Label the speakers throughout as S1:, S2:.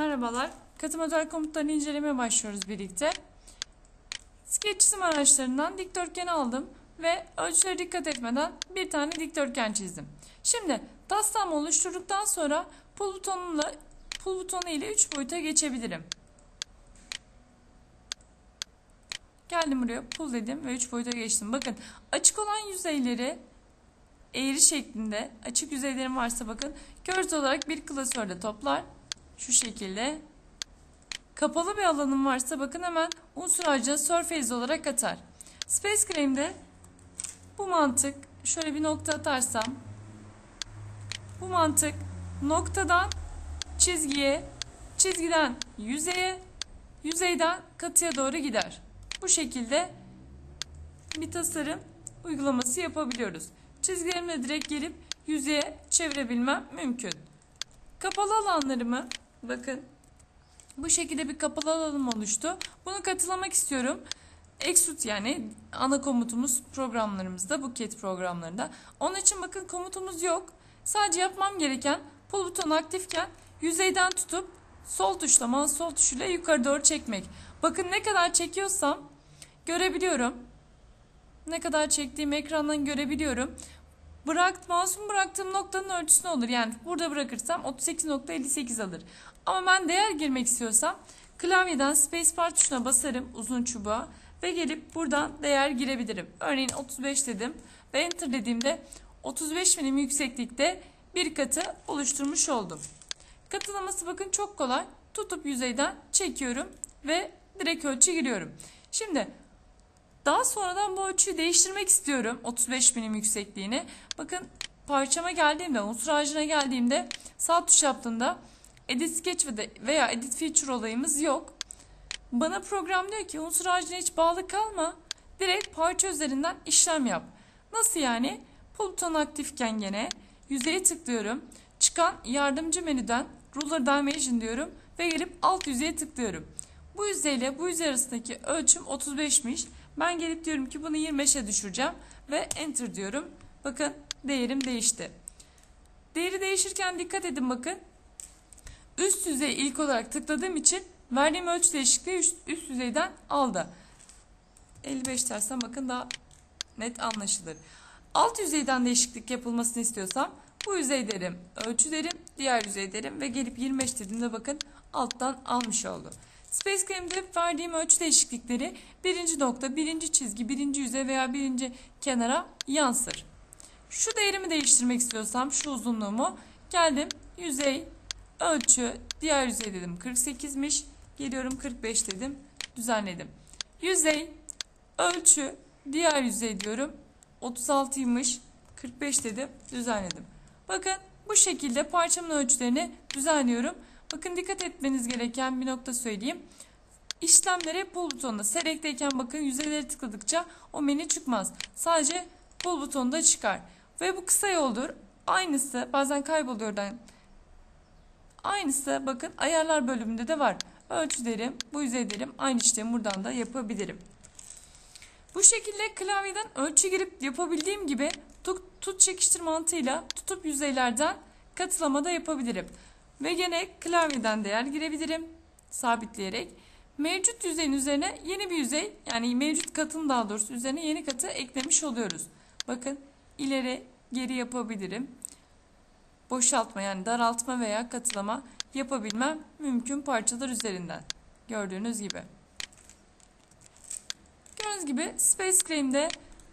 S1: Merhabalar. Katı model komutlarını incelemeye başlıyoruz birlikte. Skeç çizim araçlarından dikdörtgen aldım ve ölçülere dikkat etmeden bir tane dikdörtgen çizdim. Şimdi taslağımı oluşturduktan sonra pul butonuyla pul butonu ile 3 boyuta geçebilirim. Geldim buraya pul dedim ve 3 boyuta geçtim. Bakın açık olan yüzeyleri eğri şeklinde açık yüzeylerim varsa bakın görsel olarak bir klasörde toplar. Şu şekilde. Kapalı bir alanım varsa bakın hemen unsur ağacına surface olarak atar. Space Claim'de bu mantık şöyle bir nokta atarsam bu mantık noktadan çizgiye, çizgiden yüzeye, yüzeyden katıya doğru gider. Bu şekilde bir tasarım uygulaması yapabiliyoruz. Çizgilerimle direkt gelip yüzeye çevirebilmem mümkün. Kapalı alanlarımı bakın bu şekilde bir kapalı alanım oluştu. Bunu katılamak istiyorum. Extrude yani ana komutumuz programlarımızda, Buket programlarında. Onun için bakın komutumuz yok. Sadece yapmam gereken pull butonu aktifken yüzeyden tutup sol tuşla, mouse sol tuşuyla yukarı doğru çekmek. Bakın ne kadar çekiyorsam görebiliyorum. Ne kadar çektiğimi ekrandan görebiliyorum. Bırak, mouse'umu bıraktığım noktanın ölçüsü ne olur? Yani burada bırakırsam 38.58 alır. Ama ben değer girmek istiyorsam klavyeden spacebar tuşuna basarım uzun çubuğa ve gelip buradan değer girebilirim. Örneğin 35 dedim ve enter dediğimde 35 milim yükseklikte bir katı oluşturmuş oldum. Katılaması bakın çok kolay. Tutup yüzeyden çekiyorum ve direkt ölçü giriyorum. Şimdi daha sonradan bu ölçüyü değiştirmek istiyorum 35 milim yüksekliğini. Bakın parçama geldiğimde, unsur geldiğimde sağ tuş yaptığında Edit Sketch veya Edit Feature olayımız yok. Bana program diyor ki unsur ağacına hiç bağlı kalma. Direkt parça üzerinden işlem yap. Nasıl yani? Pull butonu aktifken gene yüzeye tıklıyorum. Çıkan yardımcı menüden Ruler Dimension diyorum ve gelip alt yüzeye tıklıyorum. Bu yüzeyle bu yüzey arasındaki ölçüm 35'miş. Ben gelip diyorum ki bunu 25'e düşüreceğim ve enter diyorum. Bakın değerim değişti. Değeri değişirken dikkat edin bakın. Üst yüzeye ilk olarak tıkladığım için verdiğim ölçü değişikliği üst, üst yüzeyden aldı. 55 dersem bakın daha net anlaşılır. Alt yüzeyden değişiklik yapılmasını istiyorsam bu yüzey derim, ölçü derim, diğer yüzey derim ve gelip 25 dediğimde bakın alttan almış oldu. Space Claim'de verdiğim ölçü değişiklikleri birinci nokta, birinci çizgi, birinci yüzey veya birinci kenara yansır. Şu değerimi değiştirmek istiyorsam şu uzunluğumu geldim yüzey, ölçü, diğer yüzey dedim 48'miş. Geliyorum 45 dedim, düzenledim. Yüzey, ölçü, diğer yüzey diyorum 36'ymış. 45 dedim, düzenledim. Bakın bu şekilde parçamın ölçülerini düzenliyorum. Bakın dikkat etmeniz gereken bir nokta söyleyeyim. İşlemleri pull butonunda. Select'teyken bakın yüzeyleri tıkladıkça o menü çıkmaz. Sadece pull butonunda çıkar. Ve bu kısa yoldur. Aynısı bazen kayboluyor da. Aynısı bakın ayarlar bölümünde de var. Ölçü derim, bu yüzey derim. Aynı işlemi buradan da yapabilirim. Bu şekilde klavyeden ölçü girip yapabildiğim gibi tut, tut çekiştir mantığıyla tutup yüzeylerden katılama da yapabilirim. Ve gene klavyeden değer girebilirim sabitleyerek. Mevcut yüzeyin üzerine yeni bir yüzey yani mevcut katın daha doğrusu üzerine yeni katı eklemiş oluyoruz. Bakın ileri geri yapabilirim. Boşaltma yani daraltma veya katılama yapabilmem mümkün parçalar üzerinden. Gördüğünüz gibi. Gördüğünüz gibi Space Claim'de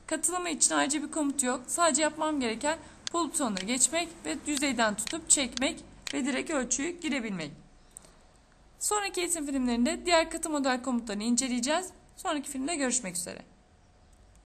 S1: katılama için ayrıca bir komut yok. Sadece yapmam gereken butonuna geçmek ve yüzeyden tutup çekmek ve direkt ölçüyü girebilmek. Sonraki eğitim filmlerinde diğer katı model komutlarını inceleyeceğiz. Sonraki filmde görüşmek üzere.